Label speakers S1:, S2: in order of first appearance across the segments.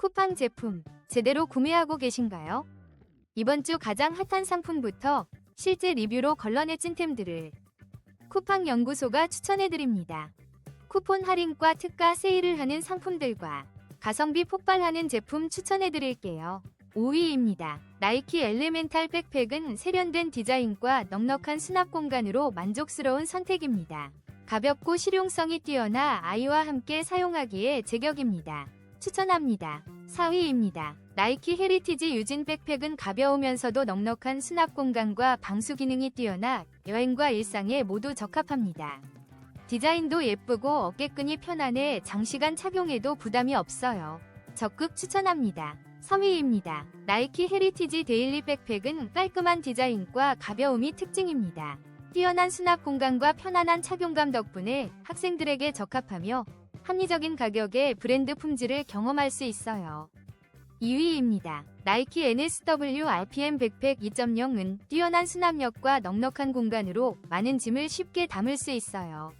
S1: 쿠팡 제품 제대로 구매하고 계신가요? 이번 주 가장 핫한 상품부터 실제 리뷰로 걸러내 찐템들을 쿠팡 연구소가 추천해드립니다. 쿠폰 할인과 특가 세일을 하는 상품들과 가성비 폭발하는 제품 추천해드릴게요. 5위입니다. 나이키 엘레멘탈 백팩은 세련된 디자인과 넉넉한 수납 공간으로 만족스러운 선택입니다. 가볍고 실용성이 뛰어나 아이와 함께 사용하기에 제격입니다. 추천합니다. 4위입니다. 나이키 헤리티지 유진 백팩은 가벼우면서도 넉넉한 수납 공간과 방수 기능이 뛰어나 여행과 일상에 모두 적합합니다. 디자인도 예쁘고 어깨끈이 편안해 장시간 착용해도 부담이 없어요. 적극 추천합니다. 3위입니다. 나이키 헤리티지 데일리 백팩은 깔끔한 디자인과 가벼움이 특징입니다. 뛰어난 수납 공간과 편안한 착용감 덕분에 학생들에게 적합하며 합리적인 가격에 브랜드 품질을 경험할 수 있어요. 2위입니다. 나이키 NSW RPM 백팩 2.0은 뛰어난 수납력과 넉넉한 공간으로 많은 짐을 쉽게 담을 수 있어요.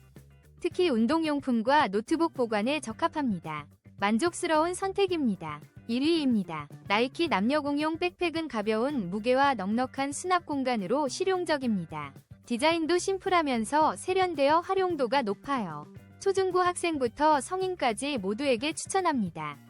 S1: 특히 운동용품과 노트북 보관에 적합합니다. 만족스러운 선택입니다. 1위입니다. 나이키 남녀 공용 백팩은 가벼운 무게와 넉넉한 수납 공간으로 실용적입니다. 디자인도 심플하면서 세련되어 활용도가 높아요. 초중고 학생부터 성인까지 모두에게 추천합니다.